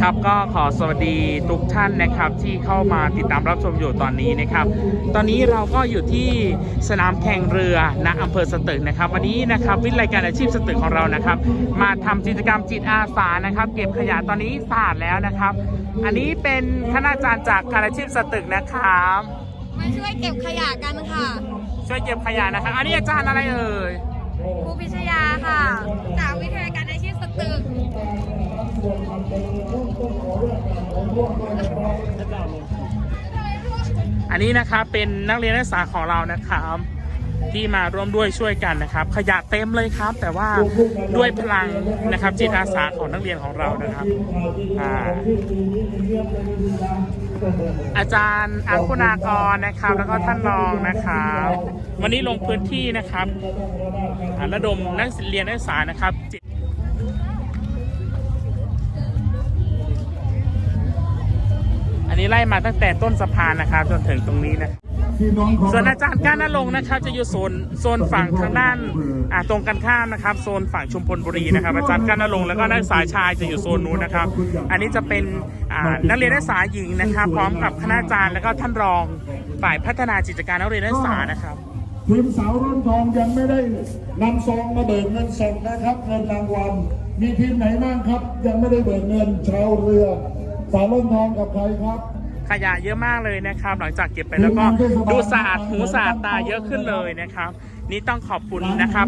ครับก็ขอสวัสดีทุกท่านนะครับที่เข้ามาติดตามรับชมอยู่ตอนนี้นะครับ ตอนนี้เราก็อยู่ที่สนามแข่งเรือณอำเภอสตึกนะครับ วันนี้นะครับวิทยาการอาชีพสตึกของเรานะครับ มาทำกิจกรรมจิตอาสานะครับ เก็บขยะตอนนี้สะอาดแล้วนะครับ อันนี้เป็นคณาจารย์จากการอาชีพสตึกนะครับมาช่วยเก็บขยะกันค่ะ ช่วยเก็บขยะนะครับ อันนี้อาจารย์อะไรเอ่ยครูพิชยาค่ะ จากวิทยาการอาชีพส ตึกอันนี้นะครับเป็นนักเรียนนักศึกษาของเรานะครับที่มาร่วมด้วยช่วยกันนะครับ ขยะเต็มเลยครับ แต่ว่าด้วยพลังนะครับจิตอาสาของนักเรียนของเรานะครับอ่าอาจารย์อัคุณากรนะครับ แล้วก็ท่านรองนะครับ วันนี้ลงพื้นที่นะครับระดมนักเรียนนักศึกษานะครับจิต นนี้ไล่มาตั้งแต่ต้นสะพานนะครับจนถึงตรงนี้นะส่วนอาจารย์ก้านนรงค์นะครับจะอยู่โซนโซนฝั่งทางด้านอ่าตรงกันข้ามนะครับโซนฝั่งชุมพลบุรีนะครับ อาจารย์ก้านนรงค์แล้วก็นักศึกษาชายจะอยู่โซนนู้นนะครับ อันนี้จะเป็นอ่านักเรียนนักศึกษาหญิงนะครับ พร้อมกับคณาจารย์แล้วก็ท่านรองฝ่ายพัฒนาจิตการนักเรียนนักศึกษานะครับทีมสาวรุ่นทองยังไม่ได้นำซองมาเบิกเงินสดนะครับเงินรางวัลมีทีมไหนบ้างครับ ยังไม่ได้เบิกเงินชาวเรือ สาวรุ่นทองกับใครครับขยะเยอะมากเลยนะครับ หลังจากเก็บไปแล้วก็ดูสะอาดหูสะอาดตาเยอะขึ้นเลยนะครับ นี่ต้องขอบคุณนะครับ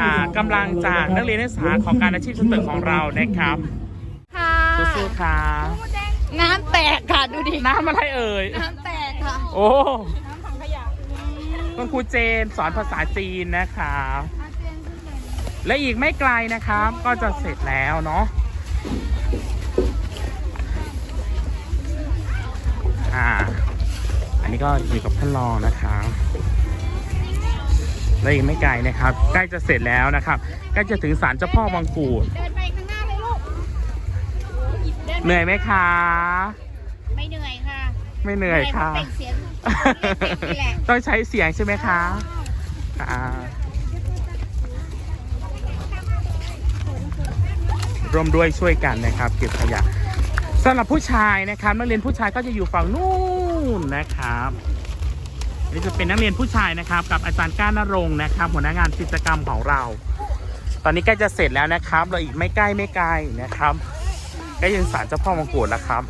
อ่ากำลังจากนักเรียนนักศึกษาของการอาชีพสตึกของเรานะครับค่ะสู้ๆครับน้ำแตกค่ะดูดิน้ำอะไรเอ่ยน้ำแตกค่ะ โอ้น้ำถังขยะคุณครูเจนสอนภาษาจีนนะครับและอีกไม่ไกลนะครับ ก็จะเสร็จแล้วเนาะ อ่าอันนี้ก็อยู่กับท่านรองนะครับและอีกไม่ไกลนะครับ ใกล้จะเสร็จแล้วนะครับ ใกล้จะถึงศาลเจ้าพ่อวังกูดเดินไปข้างหน้าเลยลูกเดินเหนื่อยไหมคะ ไม่เหนื่อยค่ะ ไม่เหนื่อยค่ะ เปล่งเสียงเล่นเด็กนี่แหละต้องใช้เสียงใช่ไหมคะอ่าร่วมด้วยช่วยกันนะครับ เก็บขยะ สำหรับผู้ชายนะครับ นักเรียนผู้ชายก็จะอยู่ฝั่งนู่นนะครับนี่จะเป็นนักเรียนผู้ชายนะครับ กับอาจารย์ก้านนรงค์นะครับ หัวหน้างานกิจกรรมของเรา ตอนนี้ใกล้จะเสร็จแล้วนะครับ เราอีกไม่ใกล้ไม่ไกลนะครับใกล้ยังศาลเจ้าพ่อมงกุฎแล้วครับ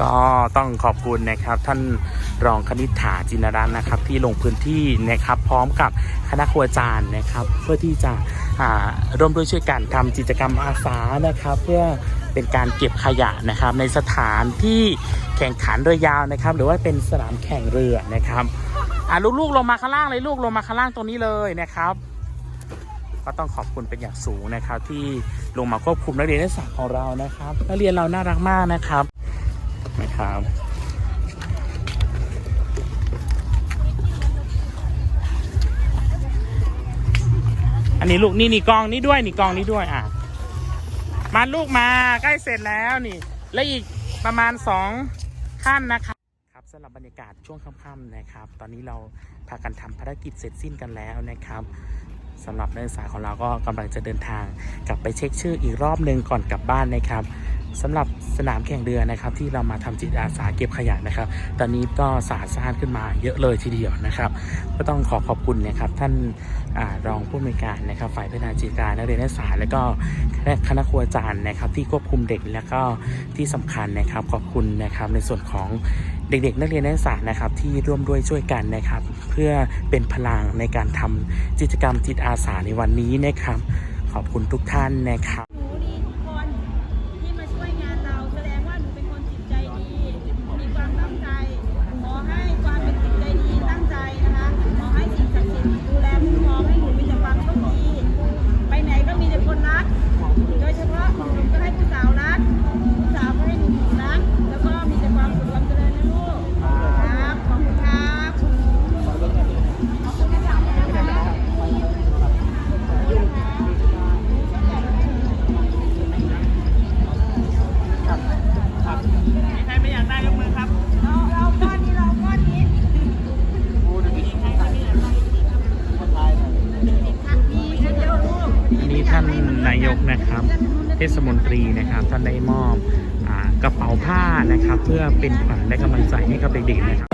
ก็ต้องขอบคุณนะครับท่านรองคณิษฐาจินรัตน์นะครับ ที่ลงพื้นที่นะครับ พร้อมกับ คณะครูอาจารย์นะครับ เพื่อที่จะร่วมด้วยช่วยกันทำกิจกรรมอาสานะครับ เพื่อเป็นการเก็บขยะนะครับ ในสถานที่แข่งขันเรือยาวนะครับ หรือว่าเป็นสนามแข่งเรือนะครับอ่าลูกๆลงมาข้างล่างเลยลูกลงมาข้างล่างตรงนี้เลยนะครับก็ต้องขอบคุณเป็นอย่างสูงนะครับ ที่ลงมาควบคุมนักเรียนนักศึกษาของเรานะครับ นักเรียนเราน่ารักมากนะครับนะครับ อันนี้ลูกนี่นี่กองนี้ด้วยนี่กองนี้ด้วยอะมาลูกมาใกล้เสร็จแล้วนี่ และอีกประมาณสองขั้นนะครับครับสำหรับบรรยากาศช่วงค่ำๆนะครับ ตอนนี้เราพากันทำภารกิจเสร็จสิ้นกันแล้วนะครับ สำหรับนักศึกษาของเราก็กำลังจะเดินทางกลับไปเช็คชื่ออีกรอบหนึ่งก่อนกลับบ้านนะครับสำหรับสนามแข่งเรือนะครับที่เรามาทำจิตอาสาเก็บขยะนะครับ ตอนนี้ก็สาดสานขึ้นมาเยอะเลยทีเดียวนะครับ ก็ต้องขอขอบคุณนะครับท่านอรองผู้อำนวยการนะครับ ฝ่ายพัฒนาจิตการนักเรียนนักศึกษาและก็คณะครูอาจารย์นะครับ ที่ควบคุมเด็กและก็ที่สำคัญนะครับ ขอบคุณนะครับในส่วนของ เด็กๆ นักเรียนนักศึกษานะครับที่ร่วมด้วยช่วยกันนะครับ เพื่อเป็นพลังในการทำกิจกรรมจิตอาสาในวันนี้นะครับ ขอบคุณทุกท่านนะครับ เทศมนตรีนะครับท่านได้มอบอกระเป๋าผ้านะครับ เพื่อเป็นขวัญและกำลังใจให้กับเด็กๆนะครับ